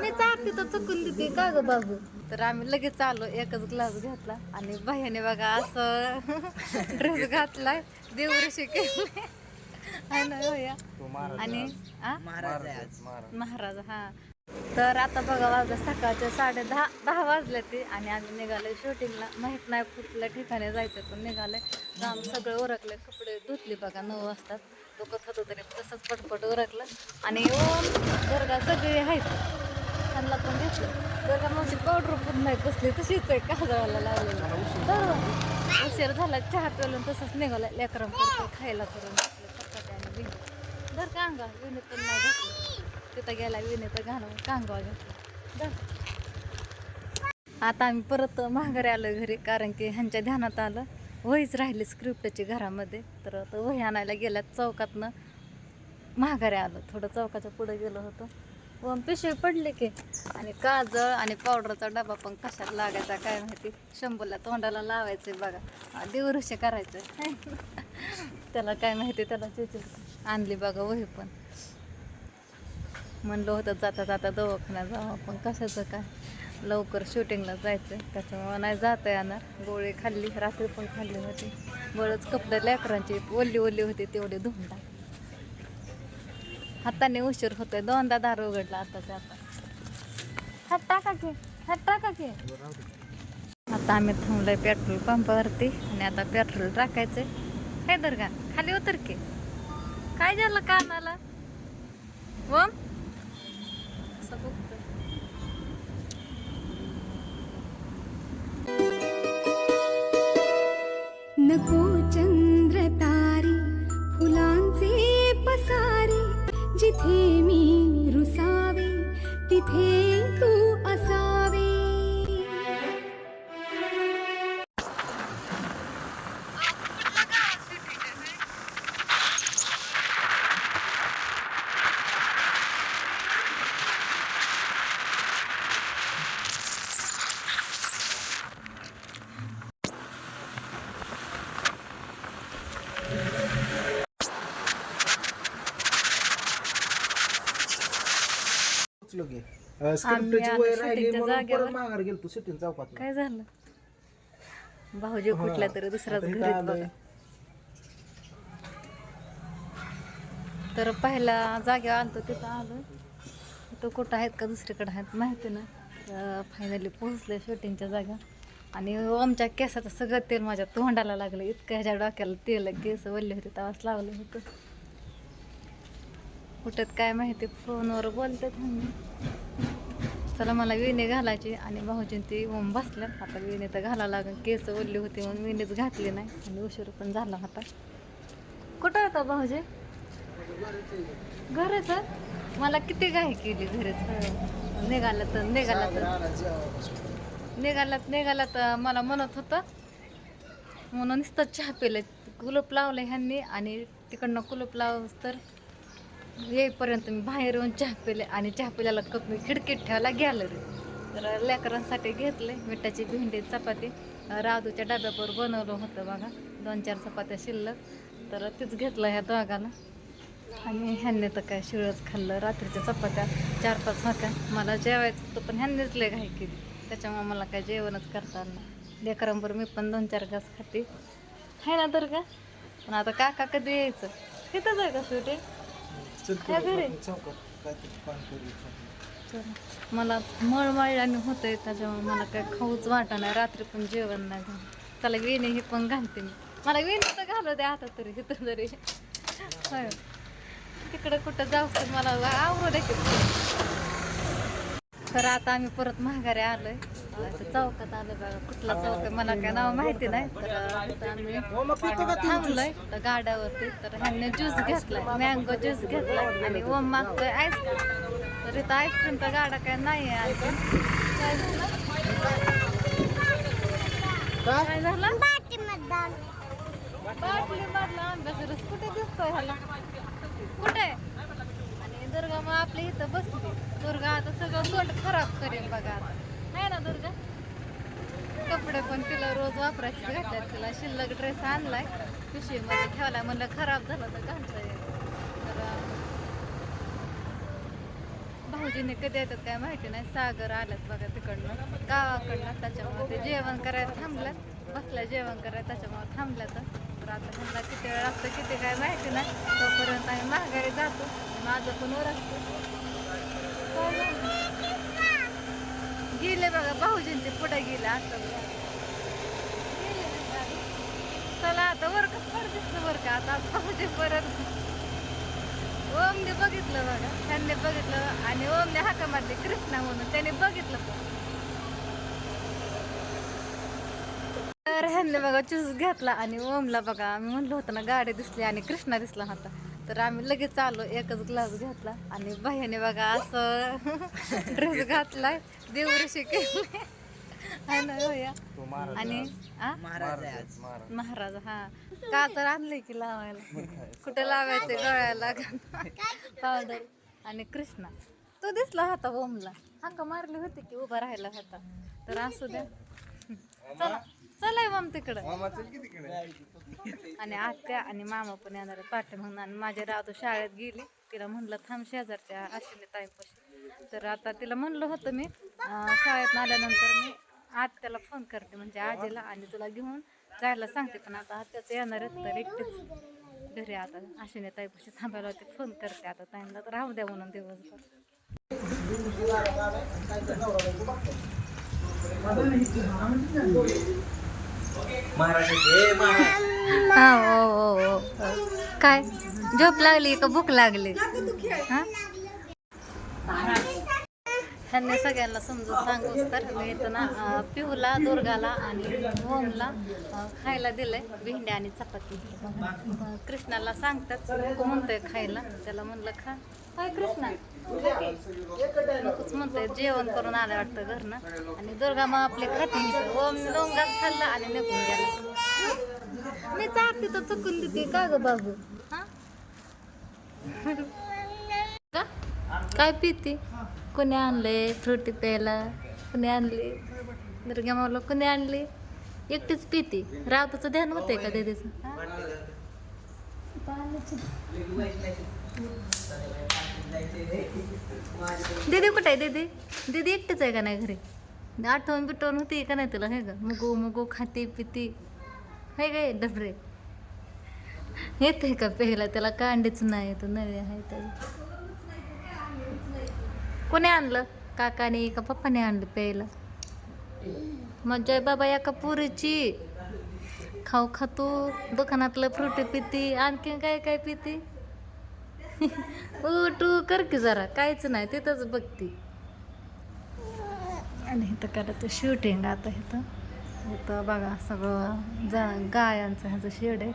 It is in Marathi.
मी चालते तर चुकून देते. का ग बाबू? तर आम्ही लगेच आलो एकच ग्लास घेतला. आणि बाह्याने बघा असं ड्रेस घातलाय. देवऋषी केले. आणि? महाराज हा. तर आता बघा वाजलं सकाळचे साडे दहा दहा वाजले ते. आणि आम्ही निघाले शूटिंगला माहीत नाही कुठल्या ठिकाणी जायचं पण निघाले काम सगळे उरकले. कपडे धुतले बघा नऊ वाजता दुखत होतं तरी तसंच पटपट उरकलं. आणि ओम दुर्गा सगळे आहेत. त्यांना पण घेतलं. दुर्गा माझी पावडर पण नाही कसली तशीच आहे काजळाला लावलेलं. तर उशीर झाला चहा पिऊन तसंच निघाला लेकरांपुरतं खायला करून चपात्या आणि बिन दर कांगा विणी पण नाही घेतलं. तिथं गेला विणी तर घालून कांगा घेतला. दर आता आम्ही परत माघारी आलो घरी कारण की ह्यांच्या ध्यानात आलं. वहीच राहिली स्क्रिप्टची घरामध्ये. तर वही आणायला गेल्यात चौकातनं. माघारी आलो थोडं चौकाच्या पुढे गेलो होतो. वन पिशवी पडले की. आणि काजळ आणि पावडरचा डबा पण कशात लागायचा काय माहिती. शंभूला तोंडाला लावायचे बघा. देवऋषी करायचं त्याला काय माहिती त्याला चिची आणली बघा वही पण. म्हणलं होतं जाता जाता दवाखान्यात जावं पण कशाचं काय? लवकर शूटिंगला जायचं त्याच्यामुळे नाही जाता येणार. गोळी खाल्ली रात्री पण खाल्ली होती. बरंच कपडे लेकरांची ओली ओली होती तेवढे धुंडा हाताने उशीर होतोय. दोनदा दार उघडला आताच्या आता. हात टाका की हात टाका की. आता आम्ही थांबलोय पेट्रोल पंपावरती आणि आता पेट्रोल टाकायचंय. काय दर का खाली उतर की. काय झालं कानाला? ओम? असं बघ. पोचलो की अं, स्क्रिप्टची आलो वय राहिली shootingच्या म्हणून जागेवर. परत माघार गेलतो शूटिंग चौकात काय झालं? भाऊजी कुठल्या तरी इथं घरीत. बघा. तर पहिला जागेवर आलतो तिथं आलो तो कुठं आहेत का दुसरीकडे आहेत माहिती ना फायनली पोहोचले शूटिंगच्या जागा आणि आमच्या केसाचं सगळं तेल माझ्या तोंडाला लागलं. इतकं ह्याच्या डोक्याला तेल केस वल्ले होते तेव्हाच लावलं होतं. कुठत काय माहिती फोनवर बोलतात म्हणून चला मला विणे घालायची आणि भाऊजी ती ओम बसल्या. आता विणे तर घालायला लागेल. केस ओढली होती म्हणून विणेच घातली नाही. आणि उशीर पण झाला होता कुठं होता भाऊजी? घरच? मला किती घाई केली घरीच. निघालं तर निघाला तर. निघाला निघाला तर मला म्हणत होतं. म्हणून नुसतं चहा पिलं. कुलूप लावलं ह्यांनी आणि तिकडनं कुलूप लावस तर येईपर्यंत मी बाहेर येऊन चहा पिले आणि चहा पिल्याला कप मी खिडकीत ठेवला गॅलरी तर लेकरांसाठी घेतले मिठाची भेंडी चपाती. राजूच्या डब्यावर बनवलं होतं बघा दोन चार चपात्या शिल्लक. तर तीच घेतलं ह्या दोघाला आणि ह्यांनी तर काय शिळच खाल्लं रात्रीच्या चपात्या चार पाच होत्या मला जेवायचं होतं पण ह्यांनीच लय घाई केली. त्याच्यामुळे मला काय जेवणच करता आलं लेकरांबरोबर मी पण दोन चार घास खाते. आहे ना तर का पण आता काका कधी यायचं? तिथंच आहे का सुटे मला मळमळल्याने होतंय त्याच्यामुळे मला काय खाऊच वाटा नाही. रात्री पण जेवण नाही झालं. चला वेणी हे पण घालते मी. मला वेणी तर घालू द्या आता तरी तिथं तरी. होय. तिकडं कुठं जाऊ तर मला आवडू दे की. तर आता आम्ही परत माघारी आलोय. इथं चौकात आलोय बघा कुठला चौक आहे मला काय नाव माहिती नाही तर अं, इथं आम्ही थांबलोय तर गाड्यावरती तर ह्यांनी ज्यूस घेतलाय मँगो ज्यूस घेतलाय आणि ओम मागतोय आईस्क्रीम तर इथं आईस्क्रीमचा गाडा काय नाही आहे अजून. काय झालं? काय? काय झालं? बाटली मधला. आंब्याचा रस कुठे दिसतोय ह्याला? कुठे? आणि दुर्गा मग आपल्या इथं बसली. दुर्गा आता सगळं तोंड खराब करेल बघा आता. आहे ना दुर्गा? कपडे पण तिला रोज वापरायचे घातल्यात तिला. शिल्लक ड्रेस आणलाय पिशवीमध्ये ठेवलाय. म्हणलं खराब झाला तर घालता तर भाऊजीने कधी येतात काय माहिती नाही. सागर आल्यात बघा तिकडनं. गावाकडनं त्याच्यामुळे ते जेवण करायला थांबल्यात. बसल्या जेवण करायला त्याच्यामुळे थांबलं तर आता त्यांना किती वेळ लागतं किती काय माहिती नाही. तोपर्यंत आम्ही माघारी जातो. माझं पण वर असतो गेले बघा भाऊजींचे पुढे गेले आता चला आता वर का दिसलं वर का आता भाऊजी परत. ओमने बघितलं बघा त्यांनी बघितलं आणि ओमने हाका मारली कृष्णा म्हणून त्याने बघितलं तर ह्यांनी बघा चूस घेतला आणि ओमला बघा मी म्हणलं होतं ना गाडी दिसली आणि कृष्णा दिसला होता. तर आम्ही लगेच आलो एकच ग्लास घेतला. आणि बाह्याने बघा असं ड्रेस घातलाय. देवऋषी केले. आणि? महाराज हा. का तर आणलंय की लावायला? कुठे लावायचे गळ्याला? पावडर आणि कृष्णा. तो दिसला होता ओमला हाका मारली होती की उभा राहिला होता. तर असू द्या. चला. चलाय मग तिकडं. आणि आत्या आणि मामा पण येणार पाठ म्हणून. आणि माझ्या रातू शाळेत गेली. तिला म्हणलं थांब शेजारच्या आशिले ताईपाशी. तर आता तिला म्हणलं होतं मी शाळेत आल्यानंतर मी आत्याला फोन करते म्हणजे आजीला आणि तुला घेऊन जायला सांगते. पण आता आत्याचं येणार आहेत तर एकटेच घरी आता अश्विनी ताईपाशी थांबायला होते. फोन करते आता ताईंना तर राहू द्या म्हणून दिवसभर. हा हो, हो हो काय? झोप लागली का? भूक लागली. हा? ह्यांनी सगळ्यांना समजून सांगूच तर मी इथं ना पिऊला दुर्गाला आणि ओमला खायला दिलंय भेंड्या आणि चपाती. कृष्णाला सांगतात म्हणतोय खायला? त्याला म्हणलं खा. काय कृष्णा. म्हणतोय जेवण करून आलं वाटतं घरनं. आणि दुर्गा मग आपले खाते. ओम घास खाल्ला आणि निघून गेला. मी चालते तर चुकून देते का ग बाबू? हा? काय पिते? कोणी आणले फ्रुटी प्यायला? कोणी आणले? दुर्गा मावला कोणी आणले? एकटीच पिते. रावताचं ध्यान होतंय का दीदीचं? दीदी कुठे आहे? दीदी दीदी एकटीच आहे का नाही घरी? आठवण बिटवण होती का नाही तुला हे का मुगो मुगो खाते पिते. हे काय डबरे. येते का प्यायला? त्याला कांडीच नाही येत नवे आहे त्याला कोणी आणलं? काकाने का पप्पाने आणलं प्यायला? मजा आहे बाबा या का पुरीची? खाऊ खातो दुकानातलं फ्रुटी पिती आणखीन काय काय पिती? उठू कर की जरा काहीच नाही तिथंच बघती. आणि इथं करत शूटिंग आता इथं. इथं बघा सगळं जा गायांचं ह्याचं शेड आहे.